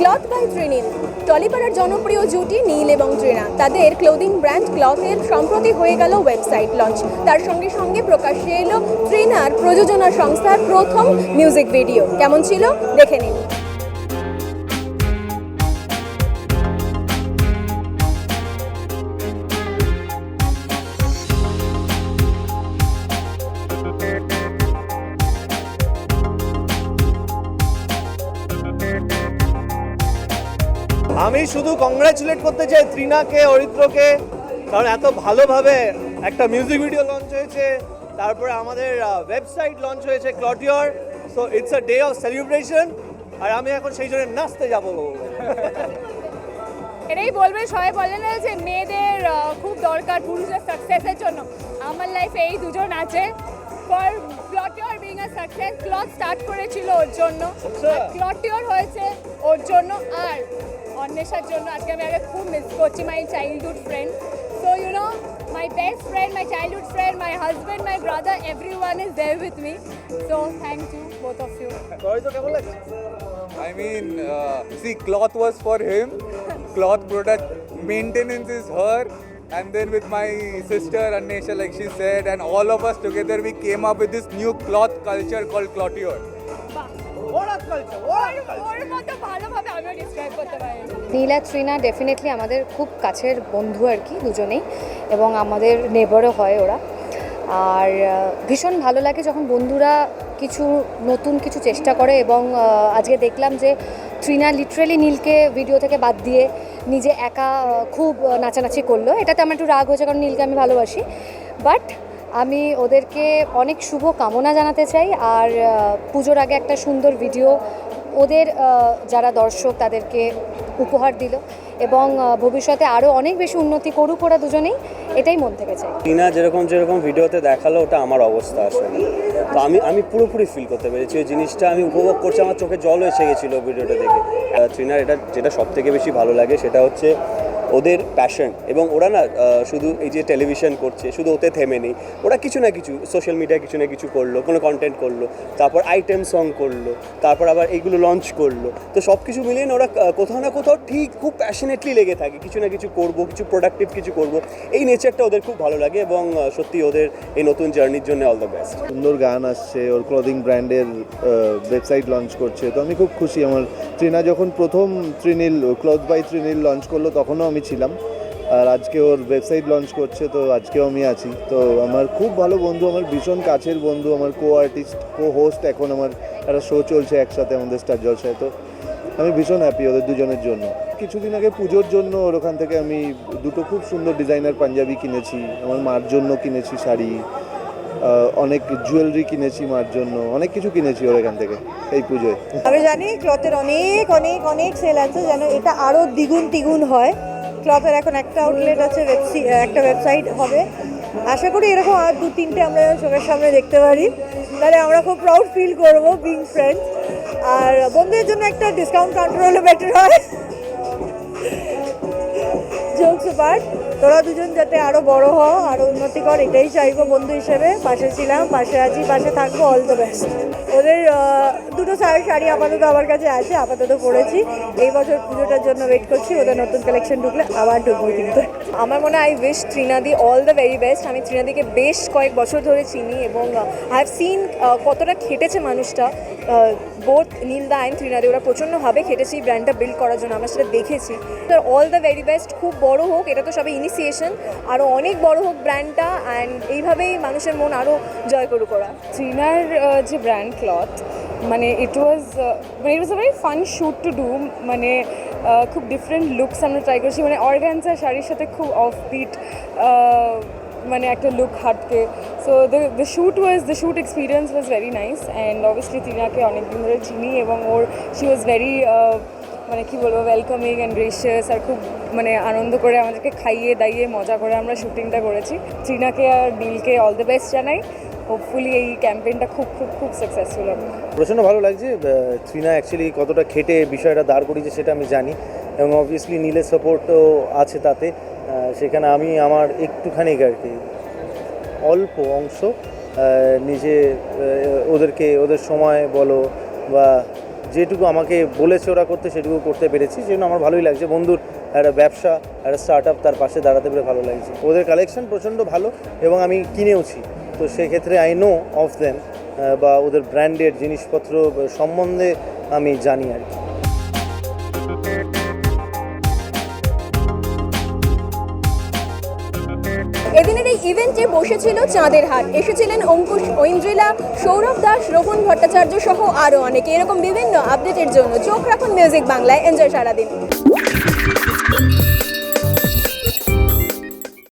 Cloth by ট্রিনিল। টলিপাড়ার জনপ্রিয় জুটি নীল এবং ট্রেনা তাদের ক্লোদিং ব্র্যান্ড ক্লথের সম্প্রতি হয়ে গেল ওয়েবসাইট লঞ্চ তার সঙ্গে সঙ্গে প্রকাশ্যে এলো ট্রেনার প্রযোজনা সংস্থার প্রথম মিউজিক ভিডিও কেমন ছিল? দেখে নিন। আমি শুধু কংগ্রাচুলেট করতে চাই ত্রিনাকে অরিত্রকে কারণ এত ভালোভাবে একটা মিউজিক ভিডিও লঞ্চ হয়েছে। তারপরে আমাদের ওয়েবসাইট লঞ্চ হয়েছে Clottier so it's a day of celebration আর আমি এখন সেই জন্য নাচতে যাব। এটাই বলবে সবাই বলে না যে মেয়েদের খুব দরকার পুরুষের সাকসেসের জন্য। আমার লাইফে এই দুজন আছে। For Clottier being a success cloth start করেছিল ওর জন্য। ক্লটিওর হয়েছে ওর জন্য। আর অন্বেষার জন্য আজকে আমি আগে খুব মিস করছি my childhood friend so you know my best friend my childhood friend my husband my brother everyone is there with me so thank you both of you Aritra কেমন লাগছে I mean, uh, see, cloth was for him. Cloth product maintenance is her. And then with my sister Anesha, like she said, and all of us together, we came up with this new cloth culture called Clotier. Culture ওরাত culture ওর মতো ভালোভাবে আমিও describe করতে পারি। নীলা Trina definitely আমাদের খুব কাছের বন্ধু আর কি দুজনেই এবং আমাদের নেবারও হয় ওরা। আর ভীষণ ভালো লাগে যখন বন্ধুরা কিছু নতুন কিছু চেষ্টা করে এবং আজকে দেখলাম যে ত্রিনা লিটারেলি নীলকে ভিডিও থেকে বাদ দিয়ে নিজে একা খুব নাচানাচি করল। এটাতে আমার একটু রাগ হয়েছে কারণ নীলকে আমি ভালোবাসি। বাট আমি ওদেরকে অনেক শুভ কামনা জানাতে চাই, আর পুজোর আগে একটা সুন্দর ভিডিও ওদের যারা দর্শক তাদেরকে উপহার দিল এবং ভবিষ্যতে আরও অনেক বেশি উন্নতি করুক ওরা দুজনেই, এটাই মন থেকে চাই। টিনা যেরকম যেরকম ভিডিওতে দেখাল, ওটা আমার অবস্থা আসলে। তো আমি আমি পুরোপুরি ফিল করতে পেরেছি, ওই জিনিসটা আমি উপভোগ করছি, আমার চোখে জল এসে গেছিল ভিডিওটা দেখে। ট্রিনার এটা, যেটা সব থেকে বেশি ভালো লাগে সেটা হচ্ছে ওদের প্যাশন এবং ওরা না শুধু এই যে টেলিভিশন করছে, শুধু ওতে থেমে নেই। ওরা কিছু না কিছু সোশ্যাল মিডিয়ায় কিছু না কিছু করল, কোনো কন্টেন্ট করল, তারপর আইটেম সং করল, তারপর আবার এইগুলো লঞ্চ করল। তো সব কিছু মিলিয়ে না ওরা কোথাও না কোথাও ঠিক খুব প্যাশনেটলি লেগে থাকে। কিছু না কিছু করব, কিছু প্রোডাক্টিভ কিছু করব। এই নেচারটা ওদের খুব ভালো লাগে এবং সত্যি ওদের এই নতুন জার্নির জন্য অল দ্য বেস্ট সুন্দর গান আসছে, ওর ক্লদিং ব্র্যান্ডের ওয়েবসাইট লঞ্চ করছে। তো আমি খুব খুশি, আমার ট্রিনা যখন প্রথম Trinil cloth by Trinil launch করল, তখনও আমি ছিলাম। আর আজকে ওর ওয়েবসাইট লঞ্চ করছে, তো আজকেও আমি আছি। তো আমার খুব ভালো বন্ধু, আমার ভীষণ কাছের বন্ধু, আমার কো আর্টিস্ট কো হোস্ট এখন আমার একটা শো চলছে একসাথে আমাদের স্টার জলসায় তো আমি ভীষণ হ্যাপি ওদের দুজনের জন্য। কিছুদিন আগে পুজোর জন্য ওর ওখান থেকে আমি দুটো খুব সুন্দর ডিজাইনার পাঞ্জাবি কিনেছি, আমার মার জন্য কিনেছি শাড়ি অনেক জুয়েলারি কিনেছি মার জন্য, অনেক কিছু কিনেছি ওর এখান থেকে এই পুজোয়। আমি জানি ক্লথের অনেক অনেক অনেক সেল আছে, যেন এটা আরও দ্বিগুণ তিগুণ হয়। ক্লথের এখন একটা আউটলেট আছে একটা ওয়েবসাইট হবে। আশা করি এরকম আর দু, তিনটে আমরা চোখের সামনে দেখতে পারি। তাহলে আমরা খুব প্রাউড ফিল করব বিং ফ্রেন্ড আর বন্ধুদের জন্য একটা ডিসকাউন্ট কাউন্টার হলে বেটার হয় জোকস পার্ট তোরা দুজন যাতে আরও বড় হ আরও উন্নতি কর, এটাই চাইব বন্ধু হিসেবে। পাশে ছিলাম, পাশে আছি, পাশে থাকব অল দ্য বেস্ট ওদের দুটো শাড়ি শাড়ি আপাতত আমার কাছে আছে, আপাতত পরেছি। এই বছর পুজোটার জন্য ওয়েট করছি, ওদের নতুন কালেকশন ঢুকলে আবার ঢুকবো কিন্তু। আমার মনে হয় আই উইশ ত্রিনাদি অল দ্য ভেরি বেস্ট আমি ত্রিনাদিকে বেশ কয়েক বছর ধরে চিনি এবং আই হ্যাভ সিন কতটা খেটেছে মানুষটা। বোথ নীলদা অ্যান্ড ত্রিনাদি, ওরা প্রচণ্ডভাবে খেটেছে এই ব্র্যান্ডটা বিল্ড করার জন্য, আমরা সেটা দেখেছি। অল দ্য ভেরি বেস্ট খুব বড় হোক, এটা তো সবে ইনিশিয়েশন আরও অনেক বড় হোক ব্র্যান্ডটা অ্যান্ড এইভাবেই মানুষের মন আরও জয় করুক ওরা। ট্রিনার যে ব্র্যান্ড ক্লথ মানে ইট ওয়াজ মানে it was a very fun shoot to do মানে খুব ডিফারেন্ট লুকস আমরা ট্রাই করছি। মানে অর্গানজা শাড়ির সাথে খুব অফ বিট মানে একটা look হাটকে so the the shoot was the shoot experience was very nice and obviously টিনাকে অনেকদিন ধরে চিনি এবং ওর শি ওয়াজ ভেরি মানে কি বলব ওয়েলকামিং অ্যান্ড গ্রেশিয়াস আর খুব মানে আনন্দ করে আমাদেরকে খাইয়ে দাইয়ে মজা করে আমরা শুটিংটা করেছি। ট্রিনাকে আর নীলকে অল দ্য বেস্ট জানাই। হোপফুলি এই ক্যাম্পেইনটা খুব খুব খুব সাকসেসফুল হবে। প্রচণ্ড ভালো লাগছে থ্রিনা অ্যাকচুয়ালি কতটা খেটে বিষয়টা দাঁড় করিয়েছে সেটা আমি জানি। এবং অবভিয়াসলি নীলের সাপোর্টও আছে তাতে। সেখানে আমি আমার একটুখানি আর কি, অল্প অংশ নিজে ওদেরকে, ওদের সময় বলো বা যেটুকু আমাকে বলেছে ওরা করতে, সেটুকু করতে পেরেছি। সেজন্য আমার ভালোই লাগছে। বন্ধুর একটা ব্যবসা, একটা স্টার্ট আপ তার পাশে দাঁড়াতে পেরে ভালো লাগছে। ওদের কালেকশন প্রচণ্ড ভালো এবং আমি কিনেওছি। তো সেক্ষেত্রে আই নো অফ দেম বা ওদের ব্র্যান্ডেড জিনিসপত্র সম্বন্ধে আমি জানি আর কি। এদিনের এই ইভেন্টে বসেছিল চাঁদের হাট। এসেছিলেন অঙ্কুশ ঐন্দ্রিলা, সৌরভ রোহন ভট্টাচার্য সহ আরও অনেকে। এরকম বিভিন্ন আপডেটের জন্য চোখ রাখুন মিউজিক বাংলায় এনজয় সারাদিন।